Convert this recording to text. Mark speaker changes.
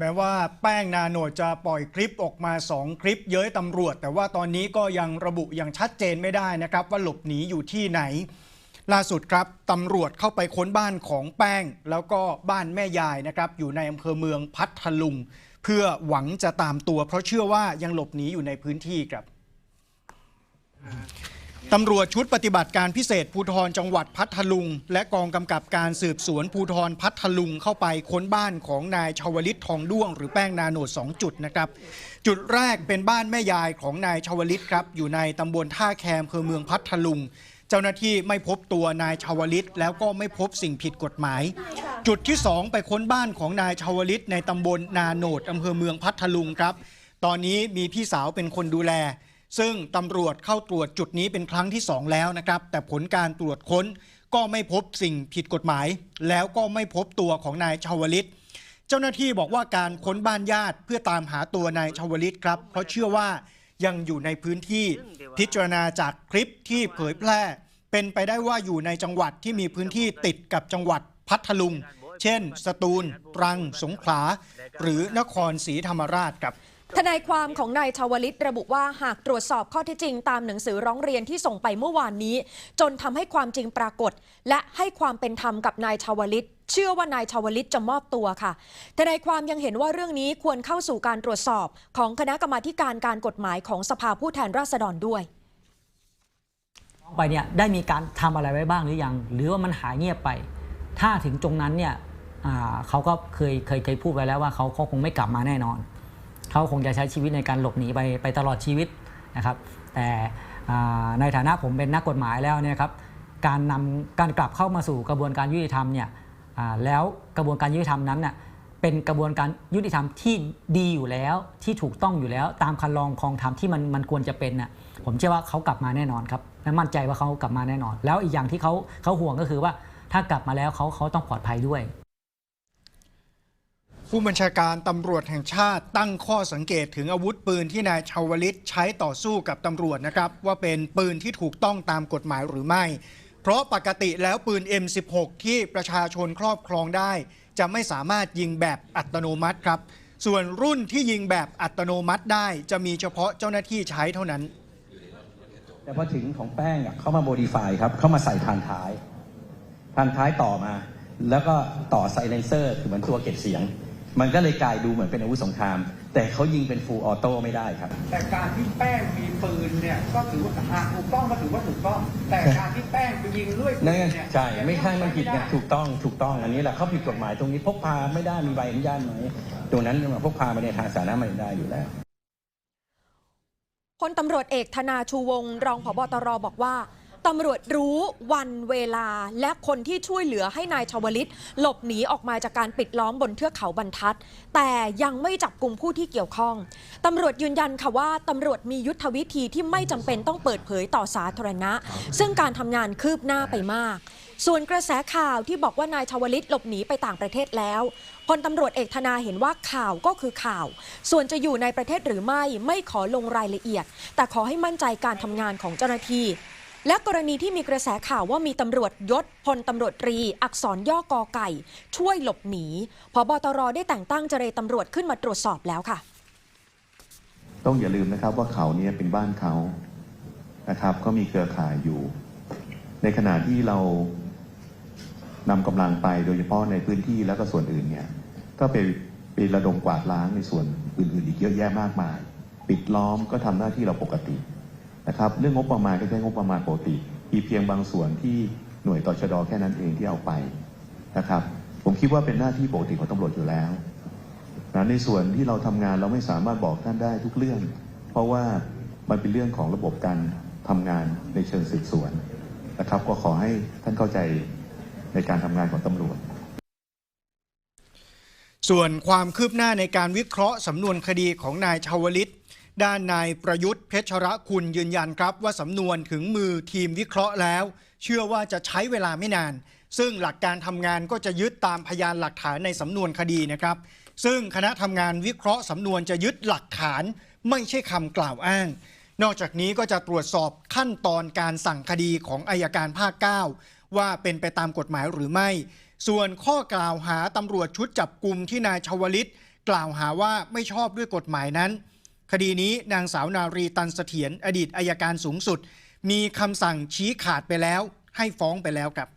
Speaker 1: แม้ว่าแป้งนาโนดจะปล่อยคลิปออกมา 2 คลิปเย้ยตำรวจ แต่ว่าตอนนี้ก็ยังระบุอย่างชัดเจนไม่ได้นะครับ ว่าหลบหนีอยู่ที่ไหน ล่าสุดครับตำรวจเข้าไปค้นบ้านของแป้ง แล้วก็บ้านแม่ยายนะครับอยู่ในอำเภอเมืองพัทลุง เพื่อหวังจะตามตัว เพราะเชื่อว่ายังหลบหนีอยู่ในพื้นที่ครับ ตำรวจชุดปฏิบัติการพิเศษภูธรจังหวัดพัทลุง และกองกำกับการสืบสวนภูธรพัทลุงเข้าไปค้นบ้านของนายชาวลิตทองด้วง หรือแป้งนาโนด2จุดนะครับ จุดแรกเป็นบ้านแม่ยายของนายชาวลิตครับ อยู่ในตำบลท่าแคมอำเภอเมืองพัทลุง เจ้าหน้าที่ไม่พบตัวนายชาวลิต แล้วก็ไม่พบสิ่งผิดกฎหมาย จุดที่ 2 ไปค้นบ้านของนายชาวลิต ในตำบลนาโนดอำเภอเมืองพัทลุงครับ ตอนนี้มีพี่สาวเป็นคนดูแล ซึ่งตำรวจเข้าตรวจจุดนี้เป็นครั้งที่ 2 แล้วนะครับ แต่ผลการตรวจค้นก็ไม่พบสิ่งผิดกฎหมาย แล้วก็ไม่พบตัวของนายชาวลิต เจ้าหน้าที่บอกว่าการค้นบ้านญาติเพื่อตามหาตัวนายชาวลิตครับ เพราะเชื่อว่ายังอยู่ในพื้นที่พิจารณาจากคลิปที่เผยแพร่ เป็นไปได้ว่าอยู่ในจังหวัดที่มีพื้นที่ติดกับจังหวัดพัทลุง เช่น สตูล ตรัง สงขลา หรือนครศรีธรรมราชครับ
Speaker 2: ทนายความของนายชาวลิตระบุว่าหากตรวจสอบข้อเท็จจริงตามหนังสือร้องเรียนที่ส่งไปเมื่อวานนี้ จนทำให้ความจริงปรากฏ และให้ความเป็นธรรมกับนายชาวลิตเชื่อว่านายชาวลิตจะมอบตัวค่ะ ทนายความยังเห็นว่าเรื่องนี้ควรเข้าสู่การตรวจสอบ ของคณะกรรมาการการกฎหมายของสภาผู้แทนราษฎรด้วย
Speaker 3: ไปเนี่ยได้มีการทำอะไรไว้บ้างหรือยัง หรือว่ามันหายเงียบไป ถ้าถึงตรงนั้นเนี่ยเขาก็เคยเคยเคยพูดไว้แล้วว่าเขาเขาคงไม่กลับมาแน่นอน เขาคงจะใช้ชีวิตในการหลบหนีไปไปตลอดชีวิตนะครับ แต่ในฐานะผมเป็นนักกฎหมายแล้วเนี่ยครับการนำการกลับเข้ามาสู่กระบวนการยุติธรรมเนี่ยแล้วกระบวนการยุติธรรมนั้นน่ะเป็นกระบวนการยุติธรรมที่ดีอยู่แล้วที่ถูกต้องอยู่แล้ว ตามคันลองคลองธรรมที่มันมันควรจะเป็นน่ะผมเชื่อว่าเขากลับมาแน่นอนครับและมั่นใจว่าเขากลับมาแน่นอน แล้วอีกอย่างที่เขาเขาห่วงก็คือว่าถ้ากลับมาแล้วเขาเขาต้องปลอดภัยด้วย
Speaker 1: ผู้บัญชาการตำรวจแห่งชาติตั้งข้อสังเกตถึงอาวุธปืนที่นายชาวลิตใช้ต่อสู้กับตำรวจนะครับ ว่าเป็นปืนที่ถูกต้องตามกฎหมายหรือไม่ เพราะปกติแล้วปืน M16 ที่ประชาชนครอบครองได้ จะไม่สามารถยิงแบบอัตโนมัติครับ ส่วนรุ่นที่ยิงแบบอัตโนมัติได้ จะมีเฉพาะเจ้าหน้าที่ใช้เท่านั้น
Speaker 4: แต่พอถึงของแป้งอะเขามาโมดิฟายครับเขามาใส่ทางท้ายทางท้ายต่อมา แล้วก็ต่อไซเลนเซอร์คือเหมือนตัวเก็บเสียง มันก็เลยกลายดูเหมือนเป็นอาวุธสงคราม แต่เขายิงเป็นฟูลออโต้ไม่ได้ครับ
Speaker 5: แต่การที่แป้งมีปืนเนี่ยก็ถือว่าหากถูกต้องก็ถือว่าถูกต้อง แต่การที่แป้งไปยิงด้วยปื
Speaker 4: นั่นไง
Speaker 5: เนี่ย
Speaker 4: ใช่ไม่ใช่มันผิดไง
Speaker 5: ไถู
Speaker 4: กต้องถูกต้องอันนี้แหละเขาผิดกฎหมายตรงนี้พกพาไม่ได้มีใบอนุญาตไหมตรงนั้นพกพาไปในทางสาธารณะไม่ได้อยู่แล้ว
Speaker 2: พลตำรวจเอกธนาชูวงศ์รองผบตรบอกว่า ตำรวจรู้วันเวลาและคนที่ช่วยเหลือให้นายชาวลิต หลบหนีออกมาจากการปิดล้อมบนเทือกเขาบรรทัด แต่ยังไม่จับกลุ่มผู้ที่เกี่ยวข้องตำรวจยืนยันค่ะว่าตำรวจมียุทธวิธีที่ไม่จำเป็นต้องเปิดเผยต่อสาธารณะ ซึ่งการทำงานคืบหน้าไปมาก ส่วนกระแสข่าวที่บอกว่านายชาวลิตหลบหนีไปต่างประเทศแล้วพลตำรวจเอกธนาเห็นว่าข่าวก็คือข่าว ส่วนจะอยู่ในประเทศหรือไม่ไม่ขอลงรายละเอียด แต่ขอให้มั่นใจการทำงานของเจ้าหน้าที่ และกรณีที่มีกระแสข่าวว่ามีตำรวจยศพลตำรวจตรี อักษรย่อกอไก่ ช่วยหลบหนีพบตรได้แต่งตั้งเจรตำรวจขึ้นมาตรวจสอบแล้วค่ะ
Speaker 6: ต้องอย่าลืมนะครับว่าเขาเนี่ยเป็นบ้านเขานะครับก็มีเครือข่ายอยู่ ในขณะที่เรานำกำลังไปโดยเฉพาะในพื้นที่แล้วก็ส่วนอื่นเนี่ยก็ไปไประดมกวาดล้างในส่วนอื่นๆอีกเยอะแยะมากมาย ปิดล้อมก็ทำหน้าที่เราปกติ นะครับเรื่องงบประมาณก็ใช้งบประมาณปกติมีเพียงบางส่วนที่หน่วยต่อชะดอแค่นั้นเองที่เอาไปนะครับ ผมคิดว่าเป็นหน้าที่ปกติของตำรวจอยู่แล้วนะในส่วนที่เราทำงานเราไม่สามารถบอกท่านได้ทุกเรื่อง เพราะว่ามันเป็นเรื่องของระบบการทำงานในเชิงสืบสวนนะครับ ก็ขอให้ท่านเข้าใจในการทำงานของตำรวจ
Speaker 1: ส่วนความคืบหน้าในการวิเคราะห์สำนวนคดีของนายชาวลิต ด้านนายประยุทธ์เพชรคุณยืนยันครับ ว่าสำนวนถึงมือทีมวิเคราะห์แล้ว เชื่อว่าจะใช้เวลาไม่นาน ซึ่งหลักการทำงานก็จะยึดตามพยานหลักฐานในสำนวนคดีนะครับ ซึ่งคณะทำงานวิเคราะห์สำนวนจะยึดหลักฐาน ไม่ใช่คำกล่าวอ้าง นอกจากนี้ก็จะตรวจสอบขั้นตอนการสั่งคดีของอายการภาค 9 ว่าเป็นไปตามกฎหมายหรือไม่ ส่วนข้อกล่าวหาตำรวจชุดจับกลุ่มที่นายชาวลิต กล่าวหาว่าไม่ชอบด้วยกฎหมายนั้น คดีนี้นางสาวนารีตันเสถียรอดีตอายการสูงสุด มีคำสั่งชี้ขาดไปแล้ว ให้ฟ้องไปแล้วครับ